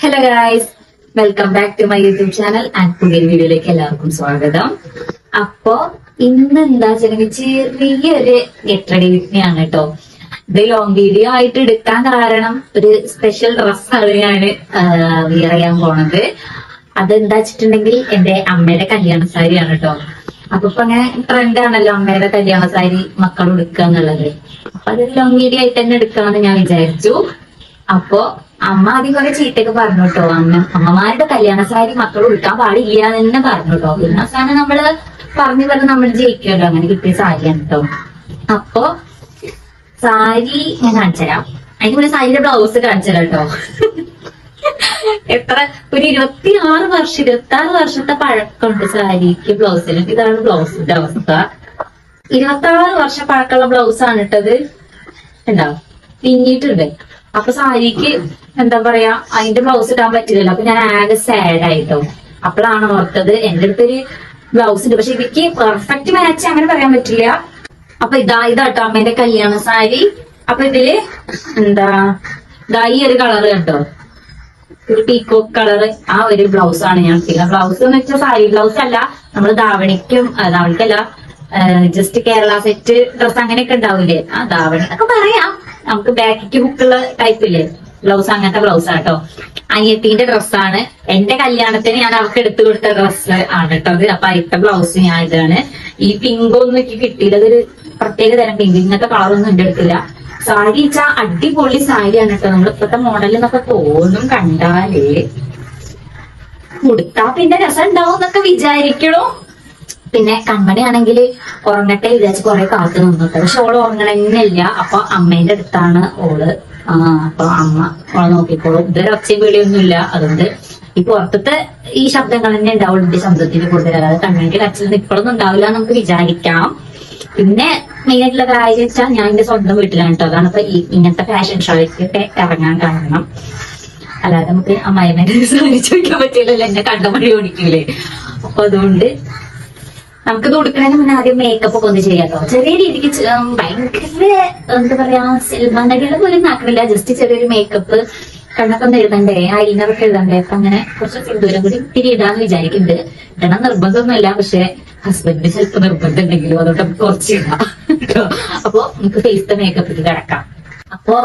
Hello guys, welcome back to my YouTube channel and പുതിയ വീഡിയോയിലേക്ക് എല്ലാവർക്കും സ്വാഗതം. അപ്പോ ഇന്ന് എന്താ വെച്ചിട്ടുണ്ടെങ്കിൽ ചെറിയൊരു ഗെറ്റ് റെഡി വിത്നിയാണ് കേട്ടോ ഇത് ലോങ് വീഡിയോ ആയിട്ട് എടുക്കാൻ കാരണം ഒരു സ്പെഷ്യൽ ഡ്രസ്സാണ് ഞാൻ വിയർ ചെയ്യാൻ പോണത്. അതെന്താ വെച്ചിട്ടുണ്ടെങ്കിൽ എന്റെ അമ്മയുടെ കല്യാണ സാരിയാണ് കേട്ടോ അപ്പൊ ഇപ്പൊ അങ്ങനെ ട്രെൻഡ് ആണല്ലോ അമ്മയുടെ കല്യാണ സാരി മക്കൾ എടുക്കുക എന്നുള്ളത് അപ്പൊ അത് ലോങ് വീഡിയോ ആയിട്ട് തന്നെ എടുക്കാമെന്ന് ഞാൻ വിചാരിച്ചു. അപ്പൊ അമ്മ ആദ്യം കുറെ ചീട്ടൊക്കെ പറഞ്ഞു കേട്ടോ അമ്മ അമ്മമാരുടെ കല്യാണ സാരി മക്കൾ ഉടുക്കാൻ പാടില്ല തന്നെ പറഞ്ഞു കേട്ടോ പിന്നെ അവസാനം നമ്മൾ പറഞ്ഞു പറഞ്ഞ് നമ്മൾ ജയിക്കുമല്ലോ അങ്ങനെ കിട്ടിയ സാരിയാണ് കേട്ടോ അപ്പൊ സാരി ഞാൻ കാണിച്ചുതരാം. അതിന് മുന്നേ സാരിയുടെ ബ്ലൗസ് കാണിച്ചുതരാം കേട്ടോ എത്ര? ഒരു ഇരുപത്തി ആറ് വർഷം ഇരുപത്തി ആറ് വർഷത്തെ പഴക്കമുണ്ട് സാരിക്ക് ബ്ലൗസിന്. ഇതാണ് ബ്ലൗസിന്റെ അവസ്ഥ. ഇരുപത്തി ആറ് വർഷം പഴക്കമുള്ള ബ്ലൗസ് ആണ് ഇട്ടത്. ഉണ്ടാവും പിന്നിട്ടുണ്ട് അപ്പൊ സാരിക്ക് എന്താ പറയാ അതിന്റെ ബ്ലൗസ് ഇടാൻ പറ്റില്ലല്ലോ. അപ്പൊ ഞാൻ ആകെ സാഡ് ആയിട്ടോ. അപ്പോഴാണ് ഓർത്തത്. എന്റെ അടുത്തൊരു ബ്ലൗസ് ഉണ്ട്. പക്ഷെ എനിക്ക് പെർഫെക്റ്റ് മാച്ച് അങ്ങനെ പറയാൻ പറ്റില്ല. അപ്പൊ ഇതാ ഇതാട്ടോ അമ്മേന്റെ കല്യാണ സാരി. അപ്പൊ ഇതിൽ എന്താ ഇതാ ഈ ഒരു കളർ കേട്ടോ ഒരു പീക്കോ കളർ ആ ഒരു ബ്ലൗസ് ആണ് ഞാൻ ബ്ലൗസ് എന്ന് വെച്ചാൽ സാരി ബ്ലൗസ് അല്ല. നമ്മൾ ധാവണിക്കും ധാവണിക്കല്ല ജസ്റ്റ് കേരള സെറ്റ് ഡ്രസ് അങ്ങനെയൊക്കെ ഉണ്ടാവില്ലേ ആ ധാവണി ഒക്കെ പറയാം. നമുക്ക് ബാക്കിക്ക് ഹുക്കുള്ള ടൈപ്പ് ഇല്ലേ? ബ്ലൗസ് അങ്ങനത്തെ ബ്ലൗസ് ആട്ടോ. അനിയത്തിന്റെ ഡ്രസ്സാണ് എന്റെ കല്യാണത്തിന് ഞാൻ അവർക്ക് എടുത്തു കൊടുത്ത ഡ്രസ്സ് ആണ് കേട്ടോ അത്. അപ്പൊ അതിന്റെ ബ്ലൗസ് ഞാൻ ഇതാണ്. ഈ പിങ്ക് ഒന്നും എനിക്ക് കിട്ടിയില്ല. അതൊരു പ്രത്യേക തരം പിങ്ക് ഇങ്ങനത്തെ കളറൊന്നും എന്റെ അടുത്തില്ല. സാരി വെച്ചാ അടിപൊളി സാരിയാണ് കേട്ടോ. നമ്മൾ ഇപ്പത്തെ മോഡൽ എന്നൊക്കെ തോന്നും കണ്ടാലേ. കൊടുത്താ പിന്നെ രസം ഉണ്ടാവും എന്നൊക്കെ വിചാരിക്കണോ? പിന്നെ കമ്പനി ആണെങ്കിൽ ഉറങ്ങട്ടെ വിചാരിച്ച് കുറെ കാത്തു നിന്നിട്ട്. പക്ഷെ ഓൾ ഉറങ്ങണമെന്നില്ല അപ്പൊ അമ്മേന്റെ അടുത്താണ് ഓൾ. അപ്പൊ അമ്മ ഓളെ നോക്കിക്കോളും. ഇതൊരു ഒച്ചയും പേടിയൊന്നും ഇല്ല അതുകൊണ്ട് ഈ പുറത്തത്തെ ഈ ശബ്ദങ്ങൾ തന്നെ ഉണ്ടാവുള്ളൂ എന്റെ ശബ്ദത്തിന് കൂടുതൽ. അതായത് കണ്ണിന്റെ കച്ചിൽ ഇപ്പോഴൊന്നും ഉണ്ടാവില്ല നമുക്ക് വിചാരിക്കാം. പിന്നെ മെയിൻ ആയിട്ടുള്ള കാര്യം വെച്ചാൽ ഞാൻ എന്റെ സ്വന്തം വീട്ടിലാണ് കേട്ടോ. അതാണ് ഇപ്പൊ ഇങ്ങനത്തെ ഫാഷൻ ഷോയ്ക്കൊക്കെ ഇറങ്ങാൻ കാരണം. അല്ലാതെ നമുക്ക് അമ്മായിമ്മേനെ സാധിച്ചു വയ്ക്കാൻ പറ്റില്ലല്ലോ. എന്നെ കണ്ടമണി ഓടിക്കൂലേ. അപ്പൊ അതുകൊണ്ട് നമുക്ക് കൊടുക്കണതിന് മുന്നേ ആദ്യം മേക്കപ്പ് ഒക്കെ ഒന്ന് ചെയ്യാട്ടോ. ചെറിയ രീതിക്ക് ഭയങ്കര എന്താ പറയാ സിൽവ നടികളെ പോലും നാക്കില്ല ജസ്റ്റ് ചെറിയൊരു മേക്കപ്പ് കണ്ണൊക്കെ ഒന്ന് എഴുതണ്ടേ ആ ഇന്നറൊക്കെ എഴുതണ്ടേ. അപ്പൊ അങ്ങനെ കുറച്ച് സിന്ദൂരം കൂടി ഇത്തിരി ഇടാന്ന് വിചാരിക്കുന്നുണ്ട് ഇടണം നിർബന്ധമൊന്നുമില്ല പക്ഷെ ഹസ്ബൻഡ് ചിലപ്പോ നിർബന്ധം ഉണ്ടെങ്കിലും അതുകൊണ്ട് നമുക്ക് കുറച്ച് ഇടാം. അപ്പൊ നമുക്ക് ഫേസ് മേക്കപ്പിൽ കിടക്കാം. അപ്പൊ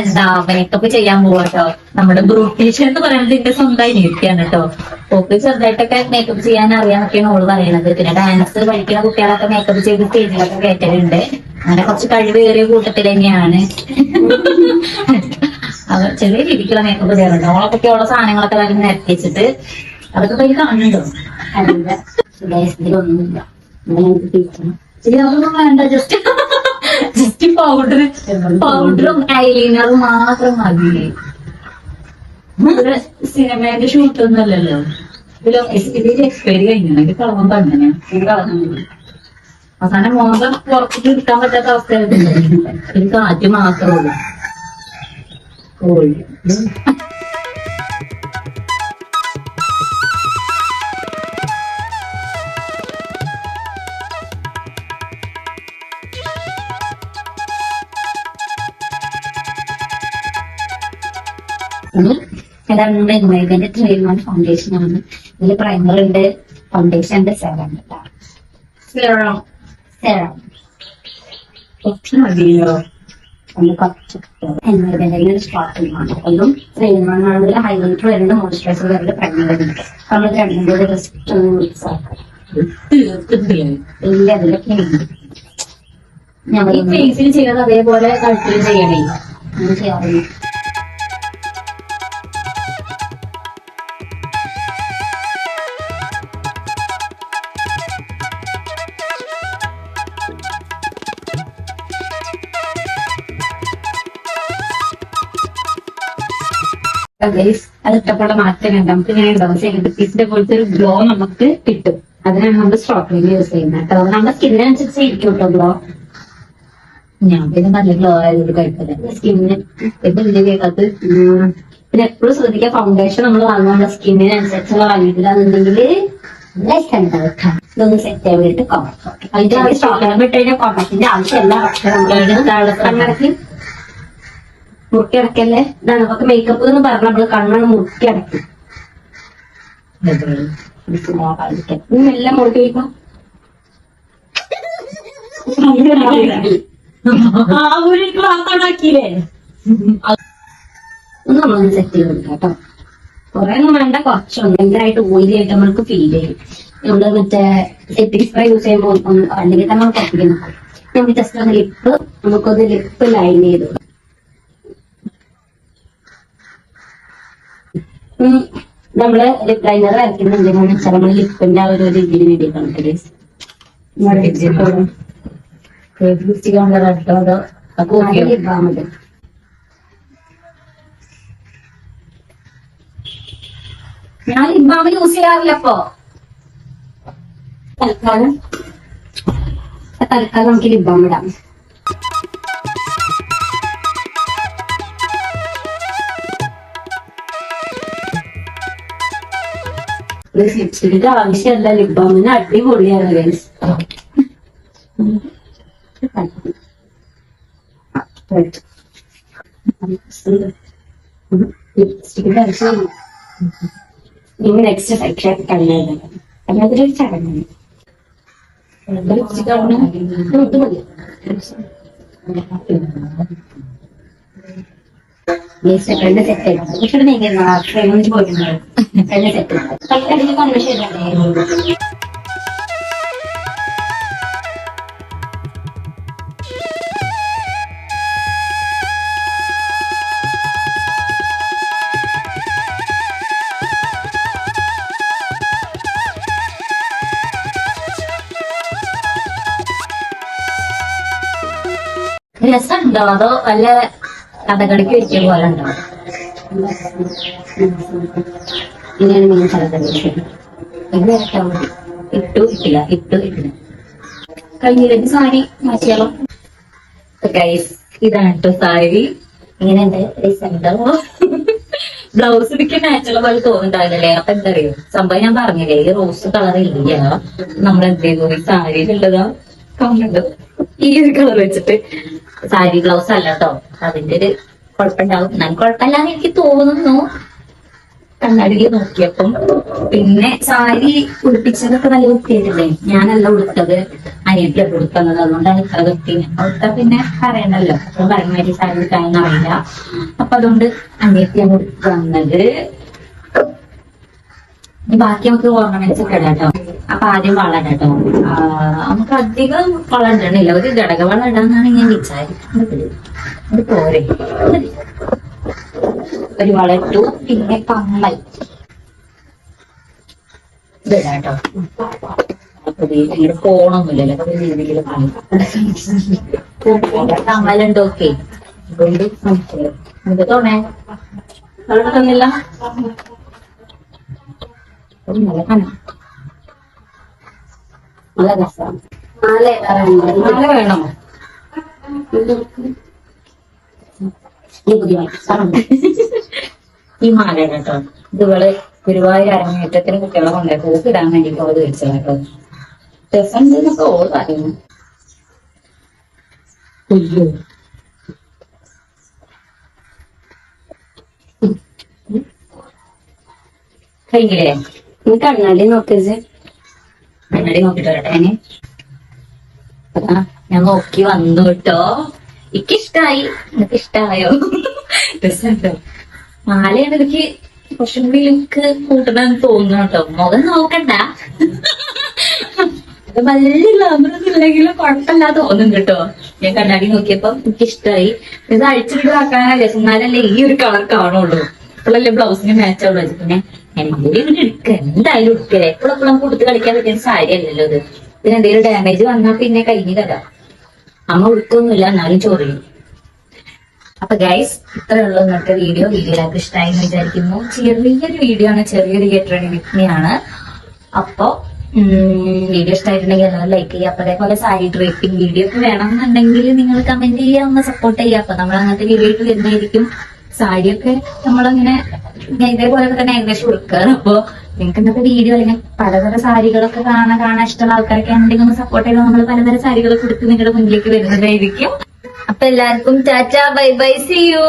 എന്താ മേക്കപ്പ് ചെയ്യാൻ പോവാട്ടോ. നമ്മുടെ ബ്രൂട്ടീഷൻ എന്ന് പറയുന്നത് എന്റെ സ്വന്തം അനിയത്തിയാണ് കേട്ടോ ഓക്ക് ചെറുതായിട്ടൊക്കെ മേക്കപ്പ് ചെയ്യാൻ അറിയാന്നൊക്കെയാണ് ഓൾ പറയുന്നത് പിന്നെ ഡാൻസ് പഠിക്കുന്ന കുട്ടികളൊക്കെ മേക്കപ്പ് ചെയ്ത് സ്റ്റേജിലൊക്കെ കയറ്റലുണ്ട് അങ്ങനെ കുറച്ച് കഴിവേറിയ കൂട്ടത്തിൽ തന്നെയാണ്. ചെറിയ രീതിക്കുള്ള മേക്കപ്പ് ചെയ്യാറുണ്ട് ഓളൊക്കെ ഉള്ള സാധനങ്ങളൊക്കെ വരും നിരത്തി വെച്ചിട്ട് അതൊക്കെ പോയി കാണുന്നുണ്ടോ. ഇതിലൊന്നുമില്ല വേണ്ട ജസ്റ്റ് ജസ്റ്റ് പൗഡർ പൗഡറും ഐലൈനറും മാത്രം മതി സിനിമയുടെ ഷൂട്ട് ഒന്നും അല്ലല്ലോ ഇതിൽ എക്സ്പയറി അവസാനം മോന്ത പുറത്തേക്ക് എടുക്കാൻ പറ്റാത്ത അവസ്ഥ ഒരു കാറ്റ് മാത്രമേ ഉള്ളൂ. ഏതാണ് നമ്മുടെ ഇമേജിന്റെ ത്രീ വൺ ഫൗണ്ടേഷൻ ആണ്. ഇതിൽ പ്രൈമർ ഉണ്ട് ഫൗണ്ടേഷൻ ഉണ്ട് സെറം കേട്ടോ. സെറം സെറം മതിയോ അതും ഹൈലൈറ്റർ മോയ്സ്ചറൈസർ പ്രൈമർ നമ്മൾ രണ്ടും കൂടി ജസ്റ്റ് ഒന്ന് മിക്സ് ആക്കാം. ഇല്ല അതിലൊക്കെ ഉണ്ട് ഞങ്ങൾ ഫേസിൽ ചെയ്തത് അതേപോലെ കഴുത്തിൽ ചെയ്യണേ? അങ്ങനെ ഗൈസ് അത് ഇഷ്ടപ്പെട്ട മാറ്റം കണ്ട നമുക്ക് ഇങ്ങനെ ഉണ്ടാവും. സെലിബ്രിറ്റീസിന്റെ പോലത്തെ ഒരു ഗ്ലോ നമുക്ക് കിട്ടും. അതിനാണ് നമ്മൾ സ്ട്രോക്രീം യൂസ് ചെയ്യുന്നത് കേട്ടോ. നമ്മുടെ സ്കിന്നിനനുസരിച്ച് ഇരിക്കും കേട്ടോ ഗ്ലോ. ഞാൻ പിന്നെ നല്ല ഗ്ലോ ആയതുകൊണ്ട് കുഴപ്പമില്ല. സ്കിന്നിന് ഇപ്പൊ ഇതിന്റെ കേൾക്കാത്ത പിന്നെ എപ്പോഴും ശ്രദ്ധിക്കുക ഫൗണ്ടേഷൻ നമ്മൾ വാങ്ങുന്ന നമ്മുടെ വാങ്ങിയിട്ടില്ല വാങ്ങിയിട്ടില്ലാന്നുണ്ടെങ്കിൽ ഇതൊന്ന് സെറ്റ് ചെയ്യാൻ വേണ്ടിട്ട് അതിന്റെ ആവശ്യം ഇട്ട് കഴിഞ്ഞാൽ കോണ്ടാക്ടിന്റെ ആവശ്യമില്ല. കണ്ണടക്കി മുറുക്കി അടക്കല്ലേ? ഇതാണ് നമുക്ക് മേക്കപ്പ് എന്ന് പറഞ്ഞ നമ്മൾ കണ്ണാണ് മുറുക്കി അടക്കും എല്ലാം മുറുക്കി വയ്ക്കും നമ്മളൊന്ന് സെറ്റ് ചെയ്ത് കൊടുക്കാം കേട്ടോ. കൊറേ ഒന്നും വേണ്ട കുറച്ചൊന്നും. ഭയങ്കരമായിട്ട് ഓയിലി ആയിട്ട് നമ്മൾക്ക് ഫീൽ ചെയ്യും. നമ്മൾ മറ്റേ സെറ്റിംഗ് സ്പ്രേ യൂസ് ചെയ്യുമ്പോൾ അല്ലെങ്കിൽ തന്നെ നമുക്ക് ജസ്റ്റ് ഒന്ന് ലിപ്പ് നമുക്കൊന്ന് ലിപ്പ് ലൈൻ ചെയ്ത് കൊടുക്കാം. ഉം, നമ്മൾ ലിപ് ലൈനർ വരയ്ക്കുന്നുണ്ടെന്ന് വെച്ചാൽ നമ്മൾ ലിപ്പിന്റെ ആ ഒരു രീതിയിൽ വേണ്ടിയിട്ടാണ് ഞാൻ ബാം യൂസ് ചെയ്യാറില്ല അപ്പോ. തൽക്കാലം. തൽക്കാലം നമുക്ക് ലിപ് ഇടാം. ലിപ്സ്റ്റിക്കിന്റെ ആവശ്യമല്ല ലിപ് ബാമിന് അടിപൊളിയാണ് ഗൈസ് ലിപ്സ്റ്റിക്കിന്റെ ആവശ്യമില്ല ഇനി നെക്സ്റ്റ് സെക്ഷൻ കണ്ണാണ് ഒരു ചടങ്ങാണ് ലിപ്സ്റ്റിക് ആണ് ഇത് മതി സെറ്റ് ആയിരുന്നു പക്ഷെ നീങ്ങുന്ന ട്രെയിനിൽ പോയിട്ടുണ്ടാവും രസമുണ്ടോ? അതോ വല്ല കഥകളിക്ക് ഒരിക്കൽ പോലെ ഉണ്ടോ? ഇങ്ങനെയാണ് കഥകളി ഇത് ഇട്ടാ മതി ഇട്ടു ഇട്ടില്ല ഇട്ടു ഇട്ടില്ല. കഴിഞ്ഞില്ലെങ്കിൽ സാരി മാറ്റിയാലോ? ഗൈസ് ഇതാണ് കേട്ടോ സാരി. ഇങ്ങനെയുണ്ട് രസമുണ്ടോ ബ്ലൗസ് എനിക്ക് മാച്ചുള്ള പോലെ തോന്നുന്നുണ്ടായിരുന്നില്ലേ അപ്പൊ എന്താ അറിയോ സംഭവം ഞാൻ പറഞ്ഞില്ലേ ഈ റോസ് കളർ ഇല്ല. നമ്മൾ എന്ത് ചെയ്തു? ഈ സാരിയിലുള്ളതാ കാണുന്നുണ്ട് ഈ ഒരു കളർ വെച്ചിട്ട്. സാരി ബ്ലൗസ് അല്ല കേട്ടോ. അതിന്റെ ഒരു കുഴപ്പമുണ്ടാവും. ഞാൻ കുഴപ്പമില്ലാന്ന് എനിക്ക് തോന്നുന്നു. കണ്ണാടിയിൽ നോക്കിയപ്പം പിന്നെ സാരി ഉടുപ്പിച്ചതൊക്കെ നല്ല വൃത്തിയായിട്ടില്ലേ? ഞാനല്ല ഉടുത്തത് അനിയത്തിയാണ് ഉടുക്കുന്നത് അതുകൊണ്ടാണ് ഇത്ര വൃത്തി അവിടുത്തെ പിന്നെ പറയണല്ലോ. അപ്പൊ പറഞ്ഞ സാരി ഉടുക്കാനൊന്നും അറിയില്ല. അപ്പൊ അതുകൊണ്ട് അനിയത്തിയാണ് ഉടുക്കുന്നത് ബാക്കി നമുക്ക് ഓർണമെന്റ്സ് ഒക്കെ ഇടാം കേട്ടോ. അപ്പൊ ആദ്യം വള കേട്ടോ. നമുക്ക് അധികം വള ഇടണില്ല. ഒരു ഘടക വള ഇടാന്നാണ് ഞാൻ വിചാരിക്കുന്നത്. അത് പോരെ. ഒരു വളർത്തു ഇട്ടു പിന്നെ കമ്മൽ. ഇത് ഇടാം കേട്ടോ അപ്പൊ ദേ ഇങ്ങോട്ട് പോണൊന്നുമില്ലല്ലോ അപ്പൊ ഒരു രീതിയിൽ കമ്മലുണ്ട് ഓക്കെ. അതുകൊണ്ട് മനസ്സിലായി ഇത് തോന്നേ? അവിടെ തന്നില്ല? നല്ല കനം നല്ല രസമാണ്. മാല ഏതാറുണ്ട് മാല വേണോ. ഈ മാല. കേട്ടോ. ഇതുകൾ ഗുരുവായൂർ അരങ്ങേറ്റത്തിന് കുട്ടികളെ കൊണ്ടേ പൂക്ക് ഇടാൻ വേണ്ടി പോയത് വെച്ചത് കേട്ടോ. രസമുണ്ട് എന്നൊക്കെ ഓൾ പറയുന്നു. അയ്യോ. കഴിഞ്ഞില്ലേ? നീ കണ്ണാടി നോക്കിയത് കണ്ണാടി നോക്കിട്ടോ ഞാൻ നോക്കി വന്നു കേട്ടോ. എനിക്ക് ഇഷ്ടമായി നിനക്ക് ഇഷ്ടായോ രസമുണ്ടോ? മാലയാണ് എനിക്ക് കുറച്ചും കൂടി ലുക്ക് കൂട്ടണമെന്ന് തോന്നുന്നു കേട്ടോ. മുഖം നോക്കണ്ട. വലിയ ഗ്ലാമറൊന്നും ഇല്ലെങ്കിലും കുഴപ്പമില്ല തോന്നും കേട്ടോ. ഞാൻ കണ്ണാടി നോക്കിയപ്പോ എനിക്ക് ഇഷ്ടമായി ഇത് അഴിച്ചിട്ട് ആക്കാനല്ലേ എന്നാലല്ലേ ഈ ഒരു കളർ കാണുള്ളൂ. ഇപ്പോഴല്ലേ ബ്ലൗസിന് മാച്ച് ആവുള്ളൂ. പിന്നെ എന്തെങ്കിലും ഇവിടെ എടുക്കുക എന്തായാലും എടുക്കുക എപ്പോഴെപ്പോഴും കൊടുത്ത് കളിക്കാൻ പറ്റിയ സാരി അല്ലല്ലോ ഇത്. ഇതിന് എന്തെങ്കിലും ഡാമേജ് വന്നാൽ പിന്നെ കഴിഞ്ഞു കഥ അമ്മ ഉടുക്കൊന്നുമില്ല എന്നാലും ചോറിയും. അപ്പൊ ഗൈസ് ഇത്രയുള്ള ഇന്നത്തെ വീഡിയോ വീഡിയോ എല്ലാവർക്കും ഇഷ്ടമായി എന്ന് വിചാരിക്കുന്നു. ചെറിയൊരു വീഡിയോ ആണ്. ചെറിയൊരു ഗെറ്റ് റെഡി മീ അപ്പൊ വീഡിയോ ഇഷ്ടമായിട്ടുണ്ടെങ്കിൽ എല്ലാവരും ലൈക്ക് ചെയ്യുക. അപ്പൊ അതേപോലെ സാരി ഡ്രേപ്പിംഗ് വീഡിയോ ഒക്കെ വേണമെന്നുണ്ടെങ്കിൽ നിങ്ങൾ കമന്റ് ചെയ്യുക. ഒന്ന് സപ്പോർട്ട് ചെയ്യുക. അപ്പൊ നമ്മൾ അങ്ങനത്തെ വീഡിയോ ആയിട്ട് വരുന്നതായിരിക്കും. സാരിയൊക്കെ നമ്മളങ്ങനെ ഇതേപോലെ തന്നെ ഏകദേശം കൊടുക്കാറ് അപ്പൊ നിങ്ങൾക്ക് ഇന്നത്തെ വീഡിയോ അല്ലെങ്കിൽ പലതരം സാരികളൊക്കെ കാണാൻ കാണാൻ ഇഷ്ടമുള്ള ആൾക്കാരൊക്കെ ഉണ്ടെങ്കിൽ ഒന്ന് സപ്പോർട്ട് ചെയ്താൽ നമ്മൾ പലതരം സാരികളൊക്കെ എടുത്ത് നിങ്ങളുടെ മുന്നിലേക്ക് വരുന്നതായിരിക്കും. അപ്പൊ എല്ലാവർക്കും tata bye bye see you